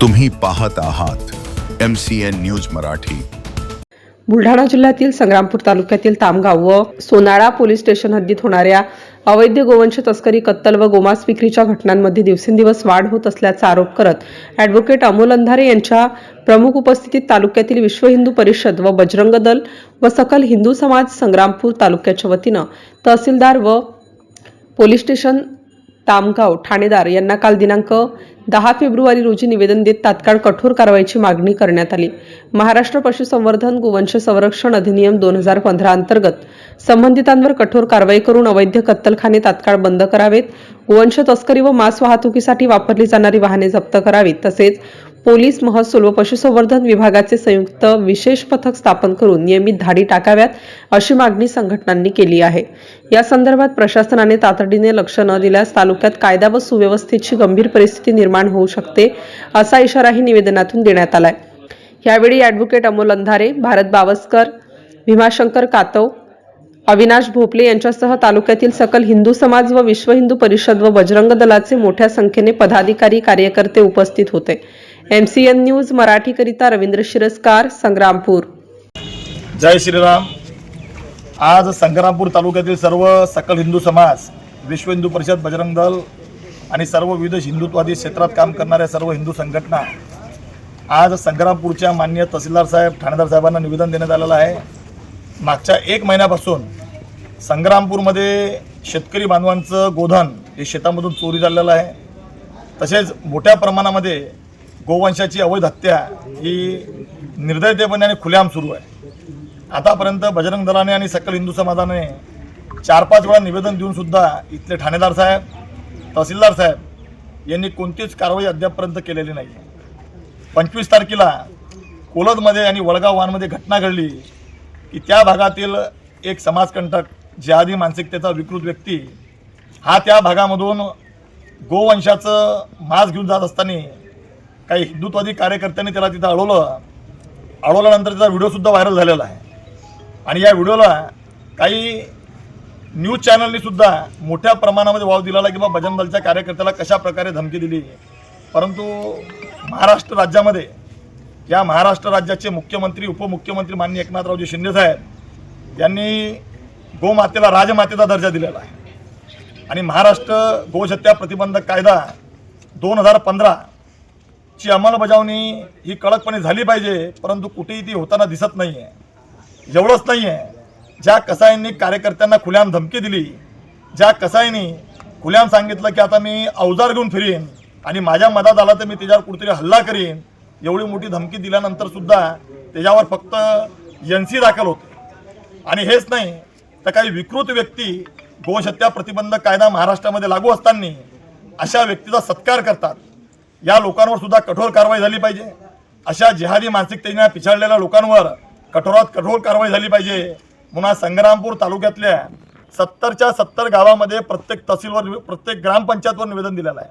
तुम्ही पाहत आहात M C N news Marathi. Buldhana जिल्ह्यातील संग्रामपूर तालुक्यातील तामगाव व सोनाळा पोलीस स्टेशन हद्दीत होणाऱ्या अवैध गोवंश तस्करी कत्तल व गोमांस विक्रीच्या घटनांमध्ये दिवसेंदिवस वाढ होत असल्याचा आरोप करत ॲडव्होकेट अमोल अंधारे यांच्या प्रमुख उपस्थितीत तालुक्यातील विश्व हिंदू परिषद व बजरंग दल व सकल हिंदू समाज संग्रामपूर तालुक्याच्या वतीनं तहसीलदार व पोलीस स्टेशन तामगाव ठाणेदार यांना काल दिनांक दहा फेब्रुवारी रोजी निवेदन देत तात्काळ कठोर कारवाईची मागणी करण्यात आली. महाराष्ट्र पशुसंवर्धन गोवंश संरक्षण अधिनियम दोन हजार पंधरा अंतर्गत संबंधितांवर कठोर कारवाई करून अवैध कत्तलखाने तात्काळ बंद करावेत. गोवंश तस्करी व मांस वाहतुकीसाठी वापरली जाणारी वाहने जप्त करावीत. तसेच पोलीस महसूल व पशुसंवर्धन विभागाचे संयुक्त विशेष पथक स्थापन करून नियमित धाडी टाकाव्यात अशी मागणी संघटनांनी केली आहे. या संदर्भात प्रशासनाने तातडीने लक्ष न दिल्यास तालुक्यात कायदा व सुव्यवस्थेची गंभीर परिस्थिती निर्माण होऊ शकते असा इशाराही निवेदनातून देण्यात आलाय. यावेळी ॲडव्होकेट अमोल अंधारे भारत बावस्कर भीमाशंकर कातव अविनाश भोपले यांच्यासह तालुक्यातील सकल हिंदू समाज व विश्व हिंदू परिषद व बजरंग दलाचे मोठ्या संख्येने पदाधिकारी कार्यकर्ते उपस्थित होते. एम सी एन न्यूज मराठीकरिता रवींद्र शिरस्कार संग्रामपूर. जय श्रीराम. आज संग्रामपूर तालुक्यातील सर्व सकल हिंदू समाज विश्व हिंदू परिषद बजरंग दल आणि सर्व विविध हिंदुत्वादी क्षेत्रात काम करणाऱ्या सर्व हिंदू संघटना आज संग्रामपूरच्या मान्य तहसीलदार साहेब ठाणेदार साहेबांना निवेदन देण्यात आलेलं आहे. मागच्या एक महिन्यापासून संग्रामपूरमध्ये शेतकरी बांधवांचं गोधन हे शेतामधून चोरी झालेलं आहे. तसेच मोठ्या प्रमाणामध्ये गोवंशाची अवैध हत्या ही निर्दयतेपणे आणि खुलेआम सुरू आहे. आतापर्यंत बजरंग दलाने आणि सकल हिंदू समाजाने चार पाच वेळा निवेदन देऊनसुद्धा इथले ठाणेदार साहेब तहसीलदार साहेब यांनी कोणतीच कारवाई अद्यापपर्यंत केलेली नाही. पंचवीस तारखेला कोलदमध्ये आणि वडगाव वानमध्ये घटना घडली की त्या भागातील एक समाजकंटक जिहादी मानसिकतेचा विकृत व्यक्ती हा त्या भागामधून गोवंशाचं मांस घेऊन जात असताना काही हिंदुत्वादी कार्यकर्त्यांनी त्याला तिथं अडवलं. अडवल्यानंतर त्याचा व्हिडिओसुद्धा व्हायरल झालेला आहे. आणि या व्हिडिओला काही न्यूज चॅनलनीसुद्धा मोठ्या प्रमाणामध्ये वाव दिलेला की बाबा बजरंग दलच्या कार्यकर्त्याला कशा प्रकारे धमकी दिली. परंतु महाराष्ट्र राज्यामध्ये या महाराष्ट्र राज्याचे मुख्यमंत्री उपमुख्यमंत्री माननीय एकनाथरावजी शिंदेसाहेब यांनी गोमातेला राजमातेचा दर्जा दिलेला आहे. आणि महाराष्ट्र गोहत्या प्रतिबंधक कायदा दोन हजार पंधरा ची अंमलबजावणी ही कडकपणे झाली पाहिजे परंतु कुठेही ती होताना दिसत नाही आहे एवढंच नाही आहे ज्या कसाईंनी कार्यकर्त्यांना खुल्याम धमकी दिली ज्या कसाईंनी खुल्याम सांगितलं की आता मी अवजार घेऊन फिरीन आणि माझ्या मदत आला तर मी त्याच्यावर कुठेतरी हल्ला करीन एवढी मोठी धमकी दिल्यानंतर सुद्धा त्याच्यावर फक्त एन सी दाखल होते. आणि हेच नाही तर काही विकृत व्यक्ती गोहत्या प्रतिबंधक कायदा महाराष्ट्रामध्ये लागू असताना अशा व्यक्तीचा सत्कार करतात. या लोकांवर सुद्धा कठोर कारवाई झाली पाहिजे. अशा जिहादी मानसिकतेने पिछाडलेल्या लोकांवर कठोरात कठोर कारवाई झाली पाहिजे. म्हणून आज संग्रामपूर तालुक्यातल्या सत्तरच्या सत्तर गावामध्ये प्रत्येक तहसीलवर प्रत्येक ग्रामपंचायतवर निवेदन दिलेलं आहे.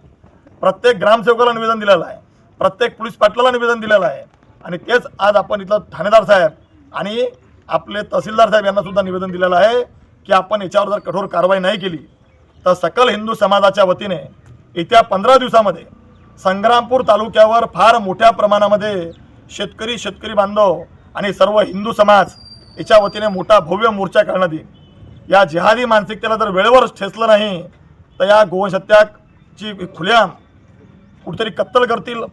प्रत्येक ग्रामसेवकाला निवेदन दिलेलं आहे. प्रत्येक पोलीस पाटलाला निवेदन दिलेलं आहे. आणि तेच आज आपण इथलं ठाणेदार साहेब आणि आपले तहसीलदार साहेब यांना सुद्धा निवेदन दिलेलं आहे की आपण याच्यावर जर कठोर कारवाई नाही केली तर सकल हिंदू समाजाच्या वतीने येत्या पंधरा दिवसामध्ये संग्रामपूर तालुक्यावर फार मोठ्या प्रमाणामध्ये शेतकरी शेतकरी बांधव आणि सर्व हिंदू समाज याच्या वतीने मोठा भव्य मोर्चा काढण्यात येईल. या जिहादी मानसिकतेला जर वेळेवर ठेचलं नाही तर या गोवंशत्याची खुल्या कुठेतरी कत्तल करतील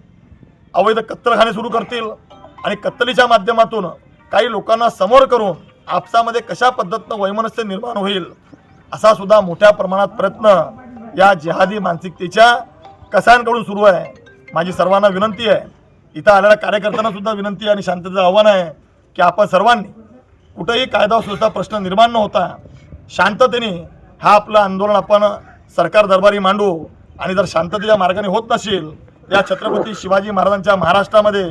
अवैध कत्तलखाने सुरू करतील आणि कत्तलीच्या माध्यमातून काही लोकांना समोर करून आपसामध्ये कशा पद्धतीनं वैमनस्य निर्माण होईल असा सुद्धा मोठ्या प्रमाणात प्रयत्न या जिहादी मानसिकतेच्या कसायांकडून सुरू आहे माझी सर्वांना विनंती आहे. इथं आलेल्या कार्यकर्त्यांना सुद्धा विनंती आणि शांततेचं आव्हान आहे की आपण सर्वांनी कुठेही कायदा सुद्धा प्रश्न निर्माण न होता शांततेने हा आपलं आंदोलन आपण सरकार दरबारी मांडू. आणि जर शांततेच्या मार्गाने होत नसेल या छत्रपती शिवाजी महाराजांच्या महाराष्ट्रामध्ये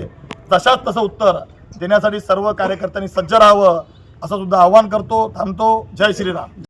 तशाच तसं उत्तर देण्यासाठी सर्व कार्यकर्त्यांनी सज्ज राहावं असं सुद्धा आव्हान करतो थांबतो. जय श्रीराम.